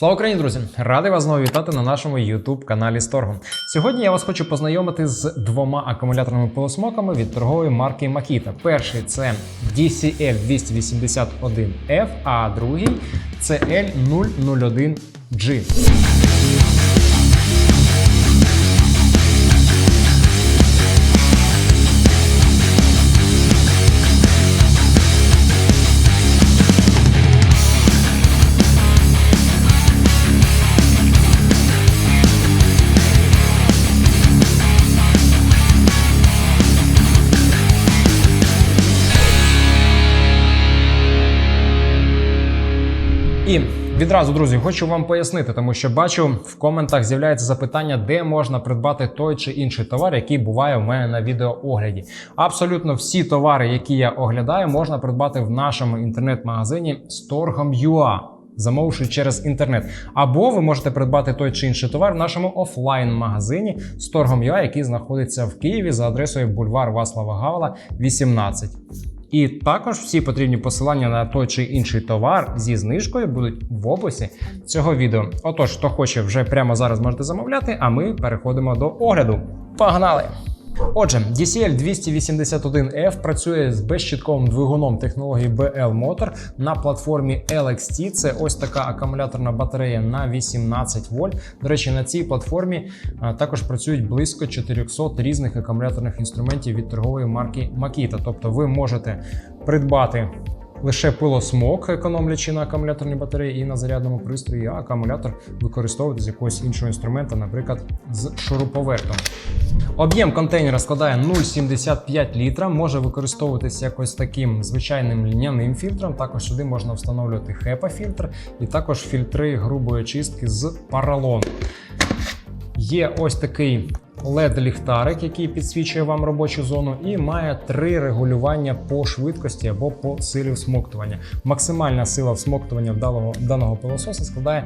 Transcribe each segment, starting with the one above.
Слава Україні, друзі! Радий вас знову вітати на нашому youtube каналі Сторгом. Сьогодні я вас хочу познайомити з двома акумуляторними полусмоками від торгової марки Makita. Перший це DCL 281F, а другий це L001G. І відразу, друзі, хочу вам пояснити, тому що бачу в коментах з'являється запитання, де можна придбати той чи інший товар, який буває в мене на відеоогляді. Абсолютно всі товари, які я оглядаю, можна придбати в нашому інтернет-магазині Storgom.ua. Замовивши через інтернет, або ви можете придбати той чи інший товар в нашому офлайн-магазині Storgom.ua, який знаходиться в Києві за адресою бульвар Васлава Гавела, 18. І також всі потрібні посилання на той чи інший товар зі знижкою будуть в описі цього відео. Отож, хто хоче вже прямо зараз можете замовляти, а ми переходимо до огляду. Погнали! Отже, DCL 281F працює з безщитковим двигуном технології BL Motor на платформі LXT. Це ось така акумуляторна батарея на 18 вольт. До речі, на цій платформі також працюють близько 400 різних акумуляторних інструментів від торгової марки Makita. Тобто ви можете придбати лише пилосмок, економлячи на акумуляторній батареї і на зарядному пристрої, а акумулятор використовувати з якогось іншого інструмента, наприклад, з шуруповертом. Об'єм контейнера складає 0,75 літра, може використовуватися якось таким звичайним ліняним фільтром. Також сюди можна встановлювати HEPA-фільтр і також фільтри грубої очистки з поролону. Є ось такий LED-ліхтарик, який підсвічує вам робочу зону, і має три регулювання по швидкості або по силі всмоктування. Максимальна сила всмоктування даного, даного пилососа складає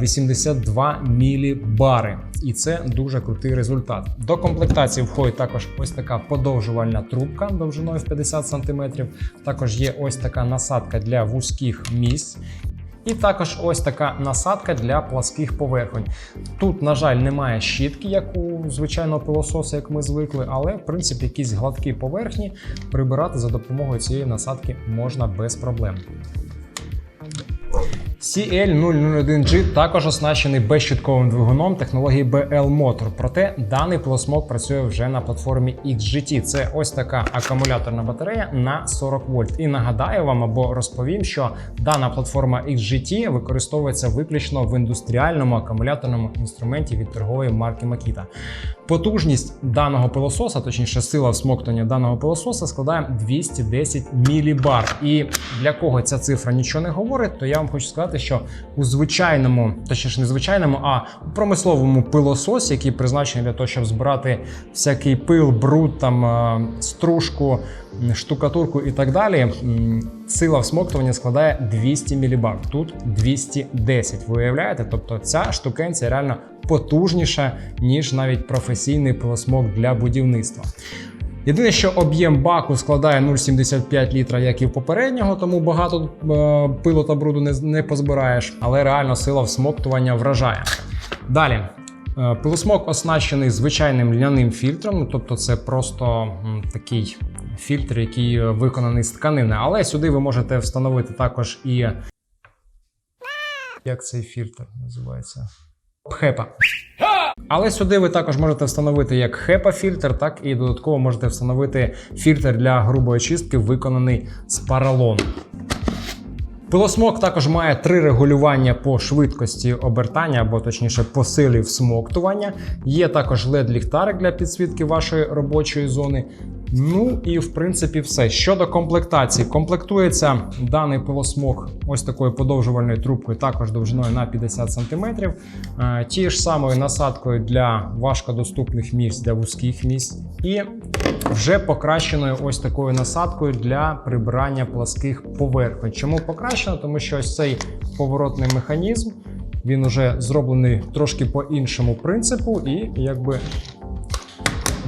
82 мілібари. І це дуже крутий результат. До комплектації входить також ось така подовжувальна трубка довжиною в 50 см. Також є ось така насадка для вузьких місць. І також ось така насадка для пласких поверхонь. Тут, на жаль, немає щітки, як у звичайного пилососа, як ми звикли, але в принципі якісь гладкі поверхні прибирати за допомогою цієї насадки можна без проблем. CL001G також оснащений безщитковим двигуном технології BL Motor. Проте даний пилосмок працює вже на платформі XGT. Це ось така акумуляторна батарея на 40 вольт. І нагадаю вам або розповім, що дана платформа XGT використовується виключно в індустріальному акумуляторному інструменті від торгової марки Makita. Потужність даного пилососа, точніше, сила всмоктання даного пилососа складає 210 мілібар. І для кого ця цифра нічого не говорить, то я вам хочу сказати, що у звичайному, точніше, не звичайному, а у промисловому пилососі, який призначений для того, щоб збирати всякий пил, бруд, там е, стружку, штукатурку і так далі. Сила всмоктування складає 200 мілібар. Тут 210. Ви уявляєте? Тобто ця штукенція реально потужніша, ніж навіть професійний пилосмок для будівництва. Єдине, що об'єм баку складає 0,75 літра, як і в попереднього, тому багато е, пилу та бруду не, не позбираєш, але реально сила всмоктування вражає. Далі. Е, Пилосмок оснащений звичайним льняним фільтром, ну, тобто це просто такий фільтр, який е, виконаний з тканини. Але сюди ви можете встановити також і. Як цей фільтр називається? Хепа. Але сюди ви також можете встановити як HEPA фільтр, так і додатково можете встановити фільтр для грубої очистки, виконаний з поролону. Пилосмок також має три регулювання по швидкості обертання, або точніше по силі всмоктування. Є також LED-ліхтарик для підсвітки вашої робочої зони. Ну і в принципі все. Щодо комплектації, комплектується даний пилосмок ось такою подовжувальною трубкою, також довжиною на 50 см. Е, Ті ж самою насадкою для важкодоступних місць, для вузьких місць. І вже покращеною ось такою насадкою для прибирання пласких поверхонь. Чому покращено? Тому що ось цей поворотний механізм. Він уже зроблений трошки по іншому принципу, і якби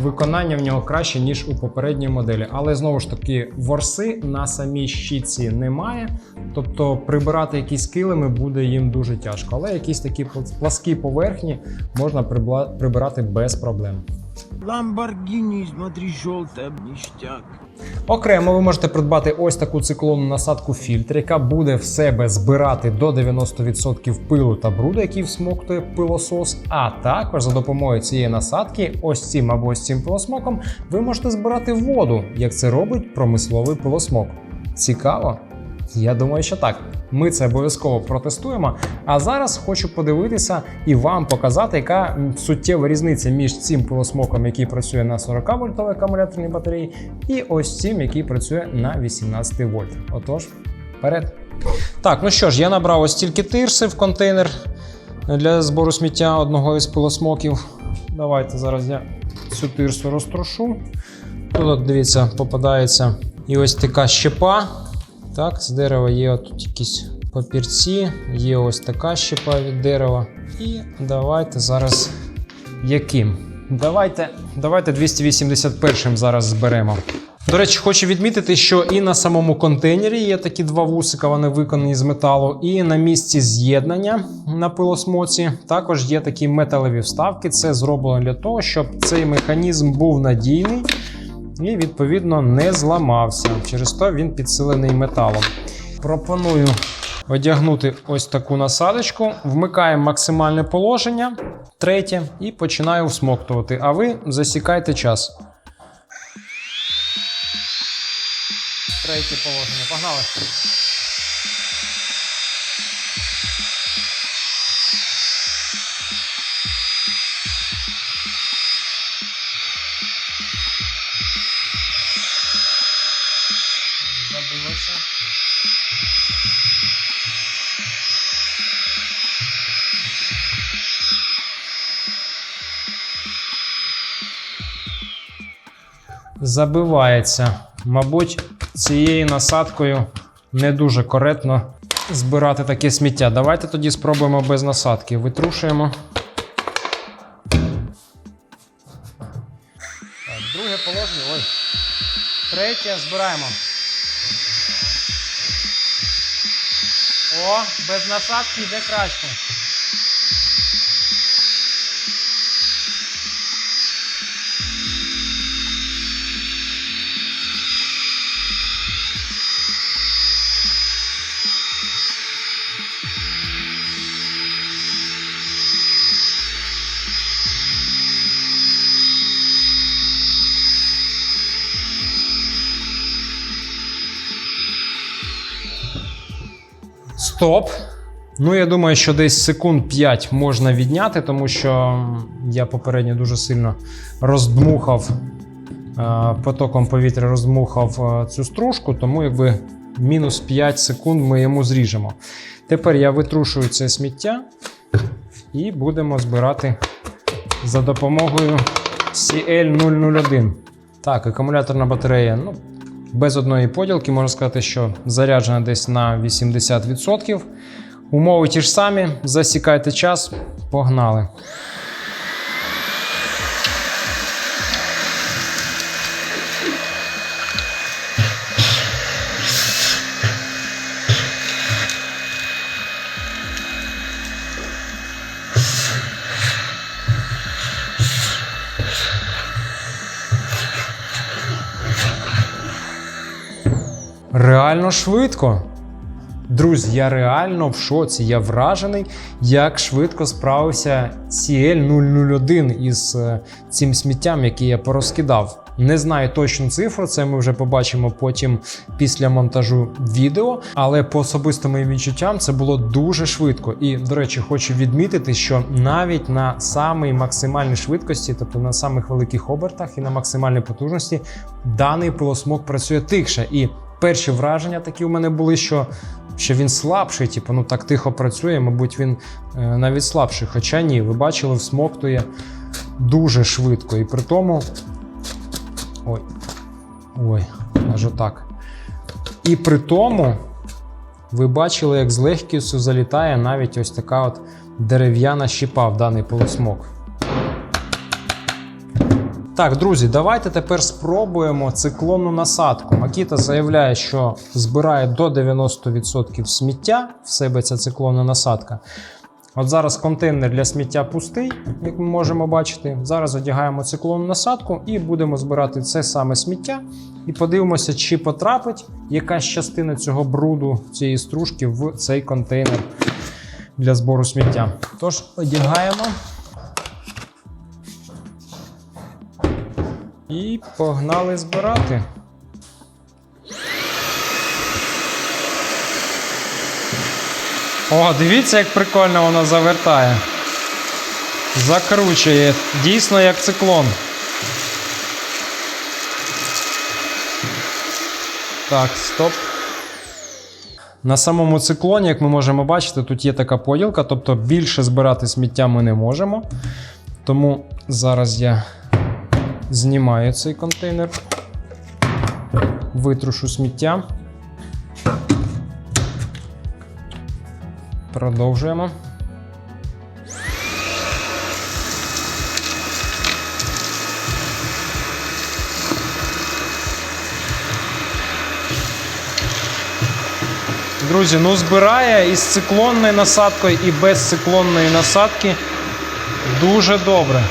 виконання в нього краще, ніж у попередній моделі. Але знову ж таки, ворси на самій щіці немає. Тобто прибирати якісь килими буде їм дуже тяжко. Але якісь такі пл- пласкі поверхні можна прибирати без проблем. Ламборгини, смотри, желтая, ништяк. Окремо ви можете придбати ось таку циклонну насадку фільтр, яка буде в себе збирати до 90% пилу та бруду, який всмоктує пилосос. А також за допомогою цієї насадки, ось цим або ось цим пилосмоком, ви можете збирати воду, як це робить промисловий пилосмок. Цікаво? Я думаю, що так. Ми це обов'язково протестуємо. А зараз хочу подивитися і вам показати, яка суттєва різниця між цим пилосмоком, який працює на 40 вольтовій акумуляторній батареї, і ось цим, який працює на 18 вольт. Отож, вперед. Так, ну що ж, я набрав ось тільки тирси в контейнер для збору сміття одного із пилосмоків. Давайте зараз я цю тирсу розтрошу. Тут, дивіться, попадається і ось така щепа. Так, з дерева є тут якісь папірці, є ось така щепа від дерева. І давайте зараз яким? Давайте, давайте 281 зараз зберемо. До речі, хочу відмітити, що і на самому контейнері є такі два вусика, вони виконані з металу, і на місці з'єднання на пилосмоці також є такі металеві вставки. Це зроблено для того, щоб цей механізм був надійний і відповідно не зламався. Через то він підсилений металом. Пропоную одягнути ось таку насадочку, вмикаємо максимальне положення, третє, і починаю всмоктувати. А ви засікайте час. Третє положення. Погнали. Забилося. Забивається. Мабуть, цією насадкою не дуже коректно збирати таке сміття. Давайте тоді спробуємо без насадки. Витрушуємо. Так, друге положення. Ой. Третє збираємо. О, без насадки йде краще. Стоп. Ну, я думаю, що десь секунд 5 можна відняти, тому що я попередньо дуже сильно роздмухав е, потоком повітря роздмухав е, цю стружку, тому якби мінус 5 секунд ми йому зріжемо. Тепер я витрушую це сміття і будемо збирати за допомогою CL001. Так, акумуляторна батарея. Ну, без одної поділки можна сказати, що заряджена десь на 80%. Умови ті ж самі. Засікайте час, погнали. Реально швидко. Друзі, я реально в шоці. Я вражений, як швидко справився CL001 із е, цим сміттям, який я порозкидав. Не знаю точну цифру, це ми вже побачимо потім після монтажу відео. Але по особистим моїм відчуттям це було дуже швидко. І, до речі, хочу відмітити, що навіть на самій максимальній швидкості, тобто на самих великих обертах і на максимальній потужності, даний пилосмок працює тихше. І перші враження такі у мене були, що, що він слабший, типу, ну так тихо працює, мабуть, він е, навіть слабший. Хоча ні, ви бачили, всмоктує дуже швидко. І при тому. Ой. Ой, аж отак. І при тому, ви бачили, як з легкістю залітає навіть ось така от дерев'яна щіпа в даний полусмок. Так, друзі, давайте тепер спробуємо циклонну насадку. Макіта заявляє, що збирає до 90% сміття в себе ця циклонна насадка. От зараз контейнер для сміття пустий, як ми можемо бачити. Зараз одягаємо циклонну насадку і будемо збирати це саме сміття. І подивимося, чи потрапить якась частина цього бруду, цієї стружки в цей контейнер для збору сміття. Тож одягаємо. І погнали збирати. О, дивіться, як прикольно воно завертає. Закручує. Дійсно як циклон. Так, стоп. На самому циклоні, як ми можемо бачити, тут є така поділка, тобто більше збирати сміття ми не можемо. Тому зараз я знімаю цей контейнер, витрушу сміття. Продовжуємо. Друзі, ну збирає із циклонною насадкою і без циклонної насадки дуже добре.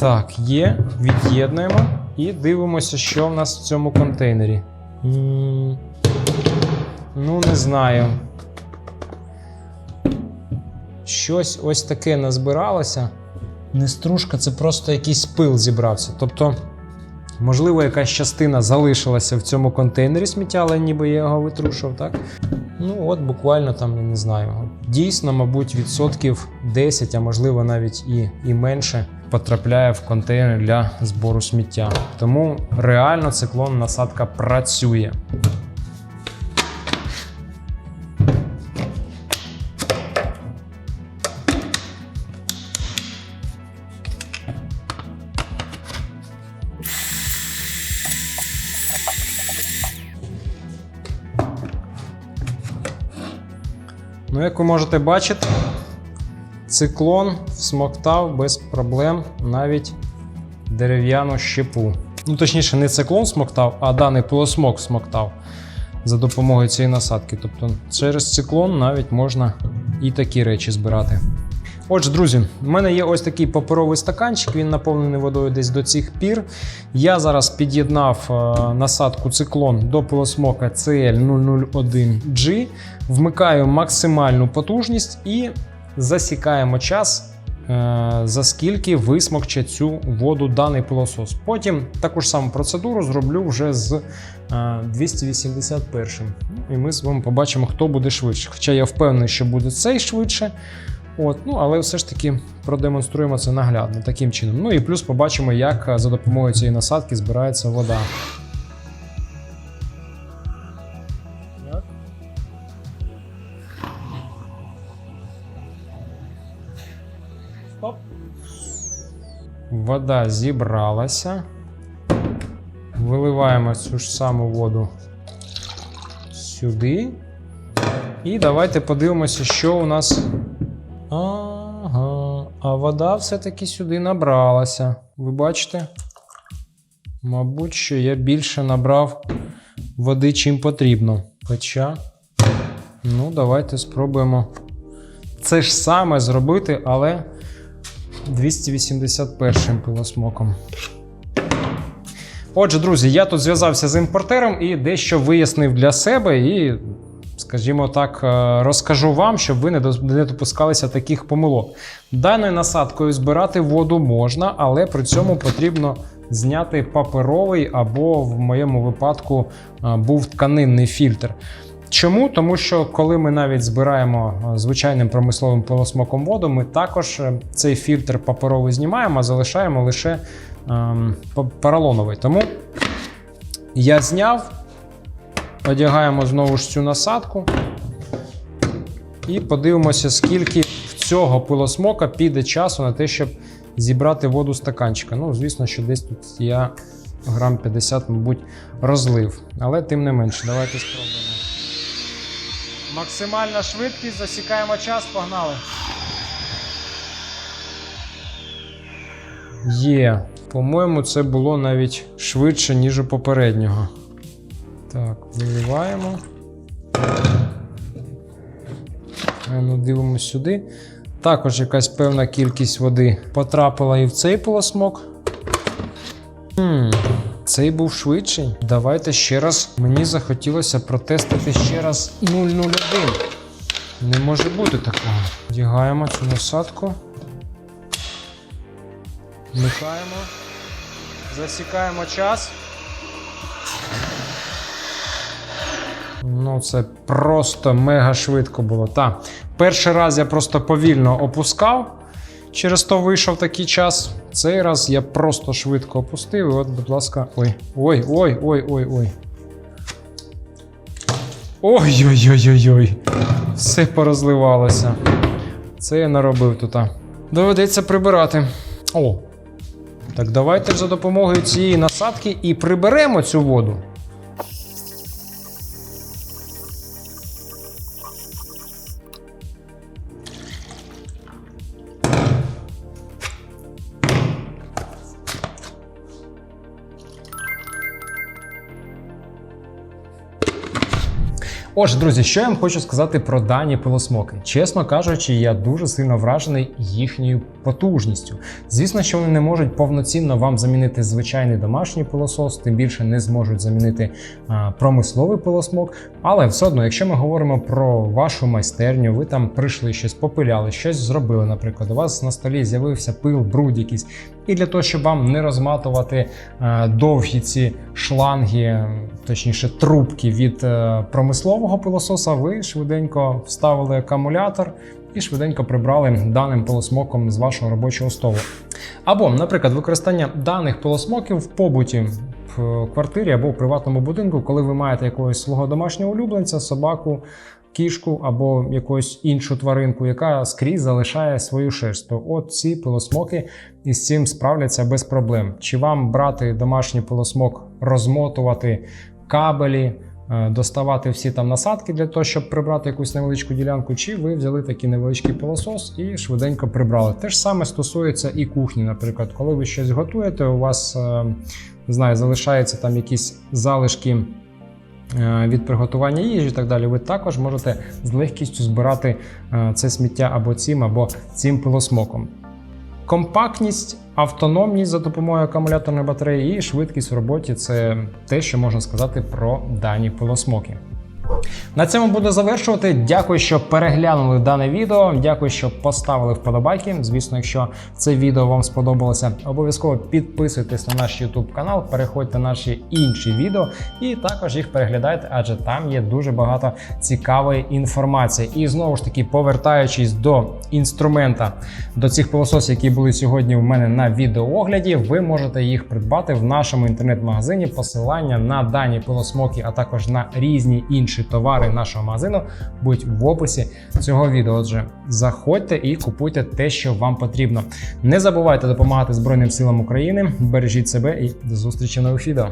Так, є. Від'єднуємо і дивимося, що в нас в цьому контейнері. Ну, не знаю. Щось ось таке назбиралося. Не стружка, це просто якийсь пил зібрався. Тобто, можливо, якась частина залишилася в цьому контейнері сміття, але ніби я його витрушив, так? Ну, от буквально там, я не знаю. Дійсно, мабуть, відсотків 10, а можливо навіть і, і менше потрапляє в контейнер для збору сміття. Тому реально циклон насадка працює. Ну, як ви можете бачити, циклон всмоктав без проблем навіть дерев'яну щепу. Ну, точніше, не циклон смоктав, а даний пилосмок смоктав за допомогою цієї насадки. Тобто через циклон навіть можна і такі речі збирати. Отже, друзі, в мене є ось такий паперовий стаканчик, він наповнений водою десь до цих пір. Я зараз під'єднав е, насадку циклон до пилосмока CL001G, вмикаю максимальну потужність і засікаємо час, е, за скільки висмокче цю воду даний пилосос. Потім таку ж саму процедуру зроблю вже з е, 281. І ми з вами побачимо, хто буде швидше. Хоча я впевнений, що буде цей швидше. От, ну, але все ж таки продемонструємо це наглядно таким чином. Ну і плюс побачимо, як е, за допомогою цієї насадки збирається вода. Вода зібралася. Виливаємо цю ж саму воду сюди. І давайте подивимося, що у нас. Ага, а вода все-таки сюди набралася. Ви бачите? Мабуть, що я більше набрав води, чим потрібно. Хоча, ну, давайте спробуємо це ж саме зробити, але 281 пилосмоком. Отже, друзі, я тут зв'язався з імпортером і дещо вияснив для себе і скажімо так, е, розкажу вам, щоб ви не допускалися таких помилок. Даною насадкою збирати воду можна, але при цьому потрібно зняти паперовий або в моєму випадку е, був тканинний фільтр. Чому? Тому що коли ми навіть збираємо е, звичайним промисловим пилосмоком воду, ми також е, цей фільтр паперовий знімаємо, а залишаємо лише ем, поролоновий. Тому я зняв, одягаємо знову ж цю насадку і подивимося, скільки в цього пилосмока піде часу на те, щоб зібрати воду з стаканчика. Ну, звісно, що десь тут я грам 50, мабуть, розлив. Але тим не менше, давайте спробуємо. Максимальна швидкість, засікаємо час, погнали. Є. По-моєму, це було навіть швидше, ніж у попереднього. Так, виливаємо. Ну, дивимося сюди. Також якась певна кількість води потрапила і в цей полосмок. Хм, цей був швидший. Давайте ще раз. Мені захотілося протестити ще раз 001. Не може бути такого. Вдягаємо цю насадку. Вмикаємо. Засікаємо час. Ну, це просто мега швидко було. Так, перший раз я просто повільно опускав. Через то вийшов такий час. Цей раз я просто швидко опустив. І от, будь ласка, ой, ой, ой, ой, ой, ой. Ой-ой-ой-ой-ой. Все порозливалося. Це я наробив тут. Доведеться прибирати. О. Так давайте за допомогою цієї насадки і приберемо цю воду. Отже, друзі, що я вам хочу сказати про дані пилосмоки. Чесно кажучи, я дуже сильно вражений їхньою потужністю. Звісно, що вони не можуть повноцінно вам замінити звичайний домашній пилосос, тим більше не зможуть замінити а, промисловий пилосмок. Але все одно, якщо ми говоримо про вашу майстерню, ви там прийшли щось попиляли, щось зробили. Наприклад, у вас на столі з'явився пил, бруд якийсь. І для того, щоб вам не розматувати е, довгі ці шланги, точніше трубки від е, промислового пилососа, ви швиденько вставили акумулятор і швиденько прибрали даним пилосмоком з вашого робочого столу. Або, наприклад, використання даних пилосмоків в побуті в квартирі або в приватному будинку, коли ви маєте якогось свого домашнього улюбленця, собаку. Кішку або якусь іншу тваринку, яка скрізь залишає свою шерсть. То от ці пилосмоки із цим справляться без проблем. Чи вам брати домашній пилосмок, розмотувати кабелі, е, доставати всі там насадки для того, щоб прибрати якусь невеличку ділянку, чи ви взяли такий невеличкий пилосос і швиденько прибрали. Те ж саме стосується і кухні, наприклад, коли ви щось готуєте, у вас е, не знаю, залишаються там якісь залишки. Е, Від приготування їжі і так далі, ви також можете з легкістю збирати е, це сміття або цим, або цим пилосмоком. Компактність, автономність за допомогою акумуляторної батареї і швидкість в роботі це те, що можна сказати про дані пилосмоки. На цьому буду завершувати. Дякую, що переглянули дане відео. Дякую, що поставили вподобайки. Звісно, якщо це відео вам сподобалося, обов'язково підписуйтесь на наш YouTube канал, переходьте на наші інші відео і також їх переглядайте, адже там є дуже багато цікавої інформації. І знову ж таки, повертаючись до інструмента, до цих пилососів, які були сьогодні у мене на відеоогляді, ви можете їх придбати в нашому інтернет-магазині. Посилання на дані пилосмоки, а також на різні інші товари нашого магазину будуть в описі цього відео. Отже, заходьте і купуйте те, що вам потрібно. Не забувайте допомагати Збройним силам України. Бережіть себе і до зустрічі в нових відео.